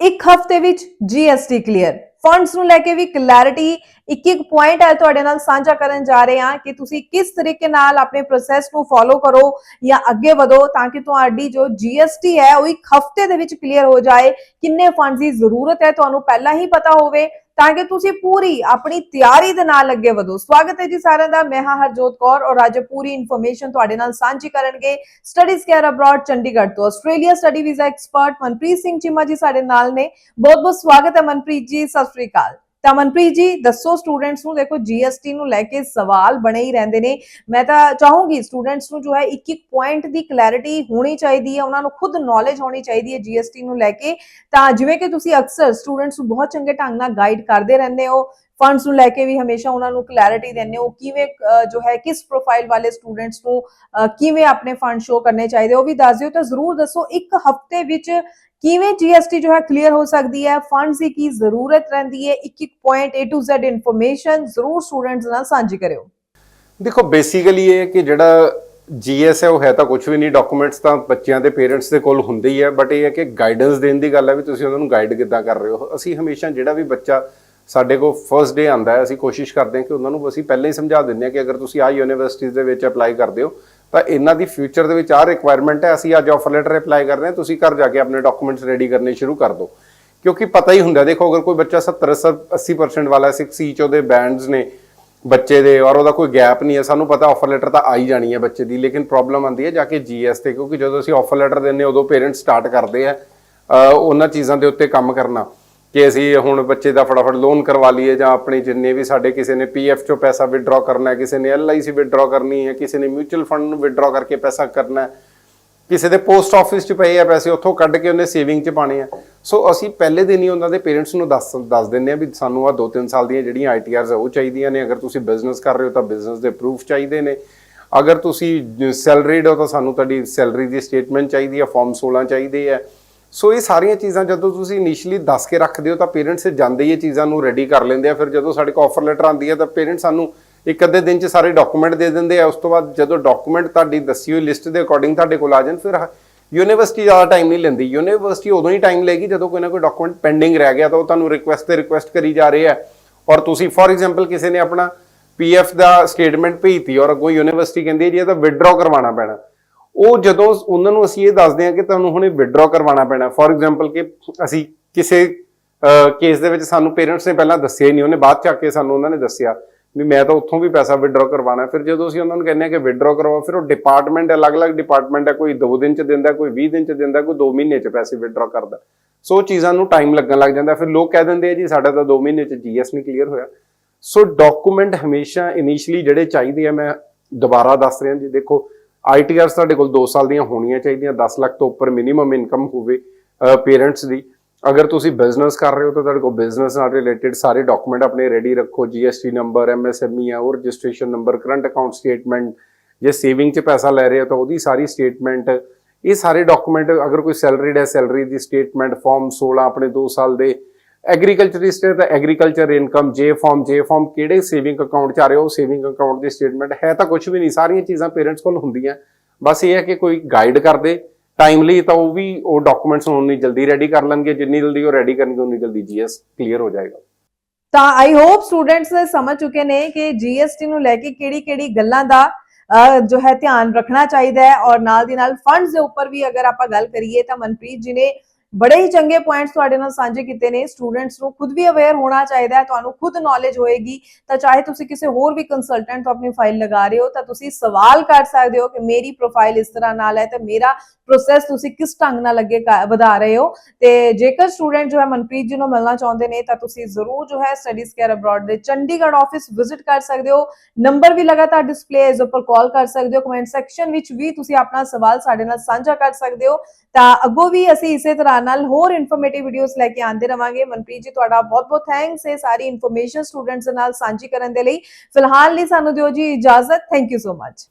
ਇੱਕ ਹਫ਼ਤੇ ਵਿੱਚ GST ਕਲੀਅਰ ਫੰਡਸ ਨੂੰ ਲੈ ਕੇ ਵੀ ਕਲੈਰਿਟੀ ਇੱਕ ਇੱਕ ਪੁਆਇੰਟ ਹੈ ਤੁਹਾਡੇ ਨਾਲ ਸਾਂਝਾ ਕਰਨ ਜਾ ਰਹੇ ਹਾਂ ਕਿ ਤੁਸੀਂ ਕਿਸ ਤਰੀਕੇ ਨਾਲ ਆਪਣੇ ਪ੍ਰੋਸੈਸ ਨੂੰ ਫੋਲੋ ਕਰੋ ਜਾਂ ਅੱਗੇ ਵਧੋ ਤਾਂ ਕਿ ਤੁਹਾਡੀ ਜੋ GST ਹੈ ਉਹ ਇੱਕ ਹਫ਼ਤੇ ਦੇ ਵਿੱਚ ਕਲੀਅਰ ਹੋ ਜਾਏ। ਕਿੰਨੇ ਫੰਡਸ ਦੀ ਜ਼ਰੂਰਤ ਹੈ ਤੁਹਾਨੂੰ ਪਹਿਲਾਂ ਹੀ ਪਤਾ ਹੋਵੇ। ਤਾਂ ਕਿ ਤੁਸੀਂ ਪੂਰੀ ਆਪਣੀ ਤਿਆਰੀ ਦੇ ਨਾਲ ਅੱਗੇ ਵਧੋ। ਸਵਾਗਤ ਹੈ ਜੀ ਸਾਰਿਆਂ ਦਾ। ਮੈਂ ਹਾਂ ਹਰਜੋਤ ਕੌਰ ਔਰ ਅੱਜ ਪੂਰੀ ਇਨਫੋਰਮੇਸ਼ਨ ਤੁਹਾਡੇ ਨਾਲ ਸਾਂਝੀ ਕਰਨਗੇ ਸਟੱਡੀਜ਼ ਕੇਅਰ ਅਬਰਾਡ ਚੰਡੀਗੜ੍ਹ ਤੋਂ। Australia study visa expert Manpreet Singh Cheema ji ਸਾਡੇ ਨਾਲ ਨੇ। ਬਹੁਤ ਬਹੁਤ ਸਵਾਗਤ ਹੈ ਮਨਪ੍ਰੀਤ ਜੀ। ਸਤਿ ਸ੍ਰੀ ਅਕਾਲ। ਤਾਂ ਮਨਪ੍ਰੀਤ ਜੀ, ਦੱਸੋ ਸਟੂਡੈਂਟਸ ਨੂੰ, ਦੇਖੋ GST ਨੂੰ ਲੈ ਕੇ ਸਵਾਲ ਬਣੇ ਹੀ ਰਹਿੰਦੇ ਨੇ। ਮੈਂ ਤਾਂ ਚਾਹੂੰਗੀ ਸਟੂਡੈਂਟਸ ਨੂੰ ਜੋ ਹੈ, ਇੱਕ ਇੱਕ ਪੁਆਇੰਟ ਦੀ ਕਲੈਰਿਟੀ ਹੋਣੀ ਚਾਹੀਦੀ ਹੈ, ਉਹਨਾਂ ਨੂੰ ਖੁਦ ਨੌਲੇਜ ਹੋਣੀ ਚਾਹੀਦੀ ਹੈ GST ਨੂੰ ਲੈ ਕੇ। ਤਾਂ ਜਿਵੇਂ ਕਿ ਤੁਸੀਂ ਅਕਸਰ ਸਟੂਡੈਂਟਸ ਨੂੰ ਬਹੁਤ ਚੰਗੇ ਢੰਗ ਨਾਲ ਗਾਈਡ ਕਰਦੇ ਰਹਿੰਦੇ ਹੋ ਫੰਡਸ ਨੂੰ ਲੈ ਕੇ ਵੀ ਹਮੇਸ਼ਾ ਉਹਨਾਂ ਨੂੰ ਕਲੈਰਿਟੀ ਦਿੰਦੇ ਹੋ। ਕਿਵੇਂ ਜੋ ਹੈ, ਕਿਸ ਪ੍ਰੋਫਾਈਲ ਵਾਲੇ ਸਟੂਡੈਂਟਸ ਨੂੰ ਕਿਵੇਂ ਆਪਣੇ ਫੰਡ ਸ਼ੋ ਕਰਨੇ ਚਾਹੀਦੇ ਉਹ ਵੀ ਦੱਸ ਦਿਓ। ਤਾਂ ਜ਼ਰੂਰ ਦੱਸੋ, ਇੱਕ ਹਫ਼ਤੇ ਵਿੱਚ ਕਿਵੇਂ GST ਜੋ ਹੈ ਕਲੀਅਰ ਹੋ ਸਕਦੀ ਹੈ? ਫੰਡਸ ਦੀ ਕੀ ਜ਼ਰੂਰਤ ਰਹਿੰਦੀ ਹੈ? ਇੱਕ ਇੱਕ point A to Z information ਜ਼ਰੂਰ ਸਟੂਡੈਂਟਸ ਨਾਲ ਸਾਂਝੀ ਕਰਿਓ। ਦੇਖੋ ਬੇਸਿਕਲੀ ਇਹ ਕਿ ਜਿਹੜਾ ਜੀਐਸ ਹੈ, ਉਹ ਹੈ ਤਾਂ ਕੁਝ ਵੀ ਨਹੀਂ। ਡਾਕੂਮੈਂਟਸ ਤਾਂ ਬੱਚਿਆਂ ਦੇ ਪੇਰੈਂਟਸ ਦੇ ਕੋਲ ਹੁੰਦੇ ਹੀ ਹੈ ਬਟ ਇਹ ਹੈ ਕਿ ਗਾਈਡੈਂਸ ਦੇਣ ਦੀ ਗੱਲ ਹੈ ਵੀ ਤੁਸੀਂ ਉਹਨਾਂ ਨੂੰ ਗਾਈਡ ਕਿੱਦਾਂ ਕਰ ਰਹੇ ਹੋ। ਅਸੀਂ ਹਮੇਸ਼ਾ ਜਿਹੜਾ ਵੀ ਬੱਚਾ ਸਾਡੇ ਕੋਲ ਫਰਸਟ ਡੇ ਆਂਦਾ ਹੈ, ਅਸੀਂ ਕੋਸ਼ਿਸ਼ ਕਰਦੇ ਹਾਂ ਕਿ ਉਹਨਾਂ ਨੂੰ ਅਸੀਂ ਪਹਿਲਾਂ ਹੀ ਸਮਝਾ ਦਿੰਦੇ ਹਾਂ ਕਿ ਅਗਰ ਤੁਸੀਂ ਆਹ ਯੂਨੀਵਰਸਿਟੀਜ਼ ਦੇ ਵਿੱਚ ਅਪਲਾਈ ਕਰਦੇ ਹੋ, ਤਾਂ ਇਹਨਾਂ ਦੀ ਫਿਊਚਰ ਦੇ ਵਿੱਚ ਆਹ ਰਿਕੁਆਇਰਮੈਂਟ ਹੈ, ਅਸੀਂ ਅੱਜ ਆਫਰ ਲੈਟਰ ਅਪਲਾਈ ਕਰ ਰਹੇ ਹਾਂ, ਤੁਸੀਂ ਘਰ ਜਾ ਕੇ ਆਪਣੇ ਡਾਕੂਮੈਂਟਸ ਰੈਡੀ ਕਰਨੇ ਸ਼ੁਰੂ ਕਰ ਦਿਓ। ਕਿਉਂਕਿ ਪਤਾ ਹੀ ਹੁੰਦਾ, ਦੇਖੋ ਅਗਰ ਕੋਈ ਬੱਚਾ 70 80% ਵਾਲਾ 6 ਚ ਉਹਦੇ ਬੈਂਡਸ ਨੇ, ਬੱਚੇ ਦੇ, ਔਰ ਉਹਦਾ ਕੋਈ ਗੈਪ ਨਹੀਂ ਹੈ, ਸਾਨੂੰ ਪਤਾ ਆਫਰ ਲੈਟਰ ਤਾਂ ਆਈ ਜਾਣੀ ਹੈ ਬੱਚੇ ਦੀ, ਲੇਕਿਨ ਪ੍ਰੋਬਲਮ ਆਉਂਦੀ ਹੈ ਜਾ ਕੇ ਜੀਐਸ ਤੇ, ਕਿਉਂਕਿ ਜਦੋਂ ਅਸੀਂ ਆਫਰ ਲੈਟਰ ਦਿੰਨੇ ਉਦੋਂ ਪੇਰੈਂਟਸ ਸਟਾਰਟ ਕਰਦੇ ਆ ਉਹਨਾਂ ਚੀਜ਼ਾਂ ਦੇ ਉੱਤੇ ਕੰਮ ਕਰਨਾ। ਕਿ ਅਸੀਂ ਹੁਣ ਬੱਚੇ ਦਾ ਫਟਾਫਟ ਲੋਨ ਕਰਵਾ ਲਈਏ ਜਾਂ ਆਪਣੀ ਜਿੰਨੇ ਵੀ ਸਾਡੇ ਕਿਸੇ ਨੇ ਪੀਐਫ ਚੋਂ ਪੈਸਾ ਵਿਡਰਾ ਕਰਨਾ ਹੈ, ਕਿਸੇ ਨੇ ਐਲਆਈਸੀ ਵਿਡਰਾ ਕਰਨੀ ਹੈ, ਕਿਸੇ ਨੇ ਮਿਊਚੁਅਲ ਫੰਡ ਨੂੰ ਵਿਡਰਾ ਕਰਕੇ ਪੈਸਾ ਕਰਨਾ ਹੈ, ਕਿਸੇ ਦੇ ਪੋਸਟ ਆਫਿਸ 'ਚ ਪਏ ਆ ਪੈਸੇ ਉੱਥੋਂ ਕੱਢ ਕੇ ਉਹਨੇ ਸੇਵਿੰਗ 'ਚ ਪਾਣੇ ਆ। ਸੋ ਅਸੀਂ ਪਹਿਲੇ ਦਿਨ ਹੀ ਉਹਨਾਂ ਦੇ ਪੇਰੈਂਟਸ ਨੂੰ ਦੱਸ ਦੱਸ ਦਿੰਦੇ ਆ ਵੀ ਸਾਨੂੰ ਆ 2-3 ਸਾਲ ਦੀਆਂ ਜਿਹੜੀਆਂ ਆਈਟੀਆਰਸ ਆ ਉਹ ਚਾਹੀਦੀਆਂ ਨੇ। ਅਗਰ ਤੁਸੀਂ ਬਿਜ਼ਨਸ ਕਰ ਰਹੇ ਹੋ ਤਾਂ ਬਿਜ਼ਨਸ ਦੇ ਪ੍ਰੂਫ ਚਾਹੀਦੇ ਨੇ। ਅਗਰ ਤੁਸੀਂ ਸੈਲਰੀਡ ਹੋ ਤਾਂ ਸਾਨੂੰ ਤੁਹਾਡੀ ਸੈਲਰੀ ਦੀ ਸਟੇਟਮੈਂਟ ਚਾਹੀਦੀ ਹੈ ਫਾਰਮ 16 ਚਾਹੀਦੇ ਆ। ਸੋ ਇਹ ਸਾਰੀਆਂ ਚੀਜ਼ਾਂ ਜਦੋਂ ਤੁਸੀਂ ਇਨੀਸ਼ੀਅਲੀ ਦੱਸ ਕੇ ਰੱਖਦੇ ਹੋ ਤਾਂ ਪੇਰੈਂਟਸ ਜਾਂਦੇ ਹੀ ਇਹ ਚੀਜ਼ਾਂ ਨੂੰ ਰੈਡੀ ਕਰ ਲੈਂਦੇ ਆ। ਫਿਰ ਜਦੋਂ ਸਾਡੇ ਕੋਲ ਆਫਰ ਲੈਟਰ ਆਉਂਦੀ ਹੈ ਤਾਂ ਪੇਰੈਂਟਸ ਸਾਨੂੰ ਇੱਕ ਅੱਧੇ ਦਿਨ 'ਚ ਸਾਰੇ ਡਾਕੂਮੈਂਟ ਦੇ ਦਿੰਦੇ ਆ। ਉਸ ਤੋਂ ਬਾਅਦ ਜਦੋਂ ਡਾਕੂਮੈਂਟ ਤੁਹਾਡੀ ਦੱਸੀ ਹੋਈ ਲਿਸਟ ਦੇ ਅਕੋਰਡਿੰਗ ਤੁਹਾਡੇ ਕੋਲ ਆ ਜਾਣ, ਫਿਰ ਯੂਨੀਵਰਸਿਟੀ ਜ਼ਿਆਦਾ ਟਾਈਮ ਨਹੀਂ ਲੈਂਦੀ। ਯੂਨੀਵਰਸਿਟੀ ਉਦੋਂ ਹੀ ਟਾਈਮ ਲਏਗੀ ਜਦੋਂ ਕੋਈ ਨਾ ਕੋਈ ਡਾਕੂਮੈਂਟ ਪੈਂਡਿੰਗ ਰਹਿ ਗਿਆ ਤਾਂ ਉਹ ਤੁਹਾਨੂੰ ਰਿਕੁਐਸਟ ਤੇ ਰਿਕੁਐਸਟ ਕਰੀ ਜਾ ਰਹੇ ਆ। ਔਰ ਤੁਸੀਂ ਫੋਰ ਐਗਜ਼ਾਮਪਲ ਕਿਸੇ ਨੇ ਆਪਣਾ ਪੀਐਫ ਦਾ ਸਟੇਟਮੈਂਟ ਭੇਜਤੀ ਔਰ ਅੱਗੋਂ ਯੂਨੀਵਰਸਿਟੀ ਕਹਿੰਦੀ ਹੈ ਜੀ ਇਹ ਤਾਂ ਵਿਡਰਾ ਕਰਵਾਉਣਾ ਪੈਣਾ। ਉਹ ਜਦੋਂ ਉਹਨਾਂ ਨੂੰ ਅਸੀਂ ਇਹ ਦੱਸਦੇ ਹਾਂ ਕਿ ਤੁਹਾਨੂੰ ਹੁਣੇ ਵਿਡਰਾ ਕਰਵਾਉਣਾ ਪੈਣਾ। ਫੋਰ ਐਗਜ਼ਾਮਪਲ ਕਿ ਅਸੀਂ ਕਿਸੇ ਕੇਸ ਦੇ ਵਿੱਚ ਸਾਨੂੰ ਪੇਰੈਂਟਸ ਨੇ ਪਹਿਲਾਂ ਦੱਸਿਆ ਹੀ ਨਹੀਂ, ਉਹਨੇ ਬਾਅਦ ਚ ਆ ਕੇ ਸਾਨੂੰ ਉਹਨਾਂ ਨੇ ਦੱਸਿਆ ਵੀ ਮੈਂ ਤਾਂ ਉੱਥੋਂ ਵੀ ਪੈਸਾ ਵਿਡਰਾ ਕਰਵਾਉਣਾ। ਫਿਰ ਜਦੋਂ ਅਸੀਂ ਉਹਨਾਂ ਨੂੰ ਕਹਿੰਦੇ ਹਾਂ ਕਿ ਵਿਡਰਾ ਕਰਵਾਓ, ਫਿਰ ਉਹ ਡਿਪਾਰਟਮੈਂਟ ਅਲੱਗ-ਅਲੱਗ ਡਿਪਾਰਟਮੈਂਟ ਹੈ, ਕੋਈ 2 ਦਿਨ ਚ ਦਿੰਦਾ, ਕੋਈ 20 ਦਿਨ ਚ ਦਿੰਦਾ, ਕੋਈ 2 ਮਹੀਨੇ ਚ ਪੈਸੇ ਵਿਡਰਾ ਕਰਦਾ। ਸੋ ਉਹ ਚੀਜ਼ਾਂ ਨੂੰ ਟਾਈਮ ਲੱਗਣ ਲੱਗ ਜਾਂਦਾ। ਫਿਰ ਲੋਕ ਕਹਿ ਦਿੰਦੇ ਆ ਜੀ, ਸਾਡਾ ਤਾਂ 2 ਮਹੀਨੇ ਚ ਜੀਐਸ ਨਹੀਂ ਕਲੀਅਰ ਹੋਇਆ। ਸੋ ਡਾਕੂਮੈਂਟ ਹਮੇਸ਼ਾ ਇਨੀਸ਼ੀਅਲੀ ਜਿਹੜੇ ਚਾਹੀਦੇ ਆ, ਮੈਂ ਦੁਬਾਰਾ ਦੱਸ ਰਿਹਾ ਜੀ, ਦੇਖੋ ਆਈਟੀਆਰਸ ਤੁਹਾਡੇ ਕੋਲ 2 ਸਾਲ ਦੀਆਂ ਹੋਣੀਆਂ ਚਾਹੀਦੀਆਂ 10 ਲੱਖ ਤੋਂ ਉੱਪਰ ਮਿਨੀਮਮ ਇਨਕਮ ਹੋਵੇ ਪੇਰੈਂਟਸ ਦੀ। ਅਗਰ ਤੁਸੀਂ ਬਿਜ਼ਨਸ ਕਰ ਰਹੇ ਹੋ ਤਾਂ ਤੁਹਾਡੇ ਕੋਲ ਬਿਜ਼ਨਸ ਨਾਲ ਰਿਲੇਟਡ ਸਾਰੇ ਡਾਕੂਮੈਂਟ ਆਪਣੇ ਰੈਡੀ ਰੱਖੋ ਜੀਐਸਟੀ ਨੰਬਰ ਐਮਐਸਐਮਈ ਆ, ਉਹ registration number current account statement ਜੇ ਸੇਵਿੰਗ 'ਚ ਪੈਸਾ ਲੈ ਰਹੇ ਹੋ ਤਾਂ ਉਹਦੀ ਸਾਰੀ ਸਟੇਟਮੈਂਟ ਇਹ ਸਾਰੇ ਡਾਕੂਮੈਂਟ ਅਗਰ ਕੋਈ ਸੈਲਰੀਡ ਹੈ ਸੈਲਰੀ ਦੀ ਸਟੇਟਮੈਂਟ ਫਾਰਮ 16 ਆਪਣੇ 2 ਸਾਲ ਦੇ ਐਗਰੀਕਲਚਰ ਸਟੇਟ ਦਾ agriculture income J form J form ਕਿਹੜੇ ਸੇਵਿੰਗ ਅਕਾਊਂਟ 'ਚ ਆ ਰਹੇ ਹੋ? ਸੇਵਿੰਗ ਅਕਾਊਂਟ ਦੀ ਸਟੇਟਮੈਂਟ ਹੈ ਤਾਂ ਕੁਝ ਵੀ ਨਹੀਂ, ਸਾਰੀਆਂ ਚੀਜ਼ਾਂ ਪੇਰੈਂਟਸ ਕੋਲ ਹੁੰਦੀਆਂ। ਬਸ ਇਹ ਹੈ ਕਿ ਕੋਈ ਗਾਈਡ ਕਰ ਟਾਈਮਲੀ ਤਾਂ ਉਹ ਵੀ, ਉਹ ਡਾਕੂਮੈਂਟਸ ਨੂੰ ਉਨੀ ਜਲਦੀ ਰੈਡੀ ਕਰ ਲੈਣਗੇ। ਜਿੰਨੀ ਜਲਦੀ ਉਹ ਰੈਡੀ ਕਰਨਗੇ, ਉਨੀ ਜਲਦੀ ਜੀਐਸ ਕਲੀਅਰ ਹੋ ਜਾਏਗਾ। ਤਾਂ ਆਈ ਹੋਪ ਸਟੂਡੈਂਟਸ ਸਮਝ ਚੁੱਕੇ ਨੇ ਕਿ GST ਨੂੰ ਲੈ ਕੇ ਕਿਹੜੀ-ਕਿਹੜੀ ਗੱਲਾਂ ਦਾ ਜੋ ਹੈ ਧਿਆਨ ਰੱਖਣਾ ਚਾਹੀਦਾ ਹੈ। ਔਰ ਨਾਲ ਦੀ ਨਾਲ ਫੰਡਸ ਦੇ ਉੱਪਰ ਵੀ ਅਗਰ ਆਪਾਂ ਗੱਲ ਕਰੀਏ ਤਾਂ ਮਨਪ੍ਰੀਤ ਜੀ ਨੇ ਬੜੇ ਹੀ ਚੰਗੇ ਪੁਆਇੰਟਸ ਤੁਹਾਡੇ ਨਾਲ ਸਾਂਝੇ ਕੀਤੇ ਨੇ। ਸਟੂਡੈਂਟਸ ਨੂੰ ਖੁਦ ਵੀ ਅਵੇਅਰ ਹੋਣਾ ਚਾਹੀਦਾ ਹੈ, ਤੁਹਾਨੂੰ ਖੁਦ ਨੌਲੇਜ ਹੋਏਗੀ। ਤਾਂ ਚਾਹੇ ਤੁਸੀਂ ਕਿਸੇ ਹੋਰ ਵੀ ਕੰਸਲਟੈਂਟ ਤੋਂ ਆਪਣੀ ਫਾਈਲ ਲਗਾ ਰਹੇ ਹੋ, ਤਾਂ ਤੁਸੀਂ ਸਵਾਲ ਕਰ ਸਕਦੇ ਹੋ ਕਿ ਮੇਰੀ ਪ੍ਰੋਫਾਈਲ ਇਸ ਤਰ੍ਹਾਂ ਨਾਲ ਹੈ ਤੇ ਮੇਰਾ ਪ੍ਰੋਸੈਸ ਤੁਸੀਂ ਕਿਸ ਢੰਗ ਨਾਲ ਅੱਗੇ ਵਧਾ ਰਹੇ ਹੋ। ਤੇ ਜੇਕਰ ਸਟੂਡੈਂਟ ਜੋ ਹੈ ਮਨਪ੍ਰੀਤ ਜੀ ਨੂੰ ਮਿਲਣਾ ਚਾਹੁੰਦੇ ਨੇ, ਤਾਂ ਤੁਸੀਂ ਜ਼ਰੂਰ ਜੋ ਹੈ ਸਟੱਡੀਜ਼ ਕੇਅਰ ਅਬਰਾਡ ਦੇ ਚੰਡੀਗੜ੍ਹ ਆਫਿਸ ਵਿਜ਼ਿਟ ਕਰ ਸਕਦੇ ਹੋ। ਨੰਬਰ ਵੀ ਲਗਾਤਾਰ ਡਿਸਪਲੇ ਇਸ ਉੱਪਰ ਕਾਲ ਕਰ ਸਕਦੇ ਹੋ। ਕਮੈਂਟ ਸੈਕਸ਼ਨ ਵਿੱਚ ਵੀ ਤੁਸੀਂ ਆਪਣਾ ਸਵਾਲ ਸਾਡੇ ਨਾਲ ਸਾਂਝਾ ਕਰ ਸਕਦੇ ਹੋ। ਤਾਂ ਅੱਗੋਂ ਵੀ ਅਸੀਂ ਇਸੇ ਤਰ੍ਹਾਂ ਨਾਲ ਹੋਰ ਇਨਫੋਰਮੇਟਿਵ ਵੀਡੀਓਜ਼ ਲੈ ਕੇ ਆਉਂਦੇ ਰਵਾਂਗੇ। ਮਨਪ੍ਰੀਤ ਜੀ, ਤੁਹਾਡਾ ਬਹੁਤ ਬਹੁਤ ਥੈਂਕਸ ਇਹ ਸਾਰੀ ਇਨਫੋਰਮੇਸ਼ਨ ਸਟੂਡੈਂਟਸ ਦੇ ਨਾਲ ਸਾਂਝੀ ਕਰਨ ਦੇ ਲਈ। ਫਿਲਹਾਲ ਲਈ ਸਾਨੂੰ ਦਿਓ ਜੀ ਇਜਾਜ਼ਤ। Thank you so much